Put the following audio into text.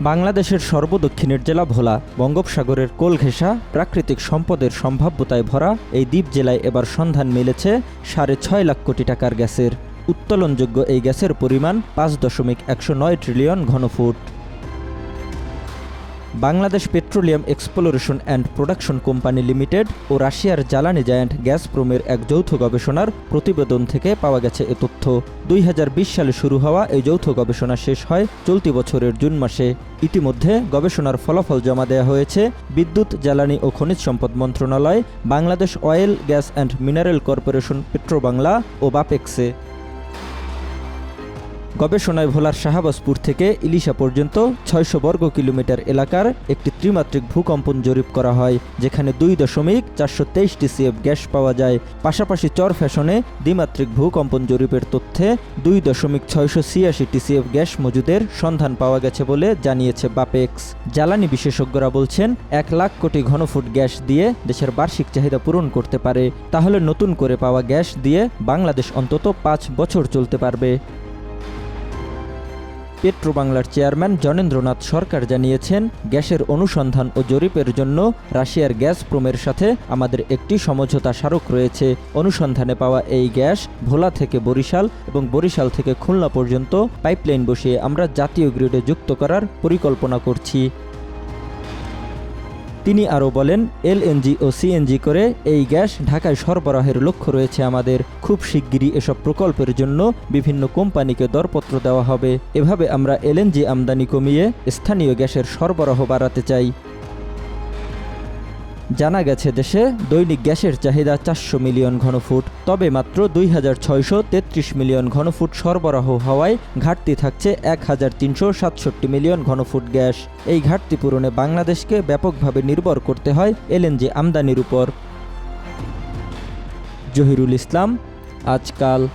বাংলাদেশের সর্বদক্ষিণের জেলা ভোলা, বঙ্গোপসাগরের কোল ঘেঁষা প্রাকৃতিক সম্পদের সম্ভাব্যতায় ভরা এই দ্বীপ জেলায় এবার সন্ধান মিলেছে সাড়ে ছয় লাখ কোটি টাকার গ্যাসের। উত্তোলনযোগ্য এই গ্যাসের পরিমাণ পাঁচ দশমিক একশো নয় trillion ঘনফুট। Bangladesh petroleum exploration and production company limited ও রাশিয়ার জ্বালানি জায়ান্ট গ্যাসপ্রোমের এক যৌথ গবেষণার প্রতিবেদন থেকে পাওয়া গেছে এ তথ্য। দুই হাজার বিশ সালে শুরু হওয়া এই যৌথ গবেষণা শেষ হয় চলতি বছরের জুন মাসে। ইতিমধ্যে গবেষণার ফলাফল জমা দেওয়া হয়েছে বিদ্যুৎ, জ্বালানি ও খনিজ সম্পদ মন্ত্রণালয়, Bangladesh oil, gas and mineral corporation, Petrobangla ও বাপেক্সে। গবেষণায় ভোলার শাহাবাজপুর থেকে ইলিশা পর্যন্ত ছয়শো বর্গ কিলোমিটার এলাকার একটি ত্রিমাত্রিক ভূকম্পন জরিপ করা হয়, যেখানে দুই দশমিক চারশো তেইশ টিসিএফ গ্যাস পাওয়া যায়। পাশাপাশি চর ফ্যাশনে দ্বিমাত্রিক ভূকম্পন জরিপের তথ্যে দুই দশমিক ছয়শো ছিয়াশি টিসিএফ গ্যাস মজুদের সন্ধান পাওয়া গেছে বলে জানিয়েছে বাপেক্স। জ্বালানি বিশেষজ্ঞরা বলছেন, এক লাখ কোটি ঘনফুট গ্যাস দিয়ে দেশের বার্ষিক চাহিদা পূরণ করতে পারে। তাহলে নতুন করে পাওয়া গ্যাস দিয়ে বাংলাদেশ অন্তত পাঁচ বছর চলতে পারবে। পেট্রোবাংলার চেয়ারম্যান জনেন্দ্রনাথ সরকার জানিয়েছেন, গ্যাসের অনুসন্ধান ও জরিপের জন্য রাশিয়ার গ্যাস প্রোমের সাথে আমাদের একটি সমঝোতা স্মারক রয়েছে। অনুসন্ধানে পাওয়া এই গ্যাস ভোলা থেকে বরিশাল এবং বরিশাল থেকে খুলনা পর্যন্ত পাইপলাইন বসিয়ে আমরা জাতীয় গ্রিডে যুক্ত করার পরিকল্পনা করছি। তিনি আরও বলেন, এলএনজি ও সিএনজি করে এই গ্যাস ঢাকায় সরবরাহের লক্ষ্য রয়েছে আমাদের। খুব শিগগিরই এসব প্রকল্পের জন্য বিভিন্ন কোম্পানিকে দরপত্র দেওয়া হবে। এভাবে আমরা এলএনজি আমদানি কমিয়ে স্থানীয় গ্যাসের সরবরাহ বাড়াতে চাই। জানা গেছে দেশে দৈনিক গ্যাসের চাহিদা চারশো মিলিয়ন ঘনফুট, তবে মাত্র দুই হাজার ছয়শো তেত্রিশ মিলিয়ন ঘনফুট সরবরাহ হওয়ায় ঘাটতি থাকছে এক হাজার তিনশো সাতষট্টি মিলিয়ন ঘনফুট গ্যাস। এই ঘাটতি পূরণে বাংলাদেশকে ব্যাপকভাবে নির্ভর করতে হয় এলএনজি আমদানির উপর। জহিরুল ইসলাম, আজকাল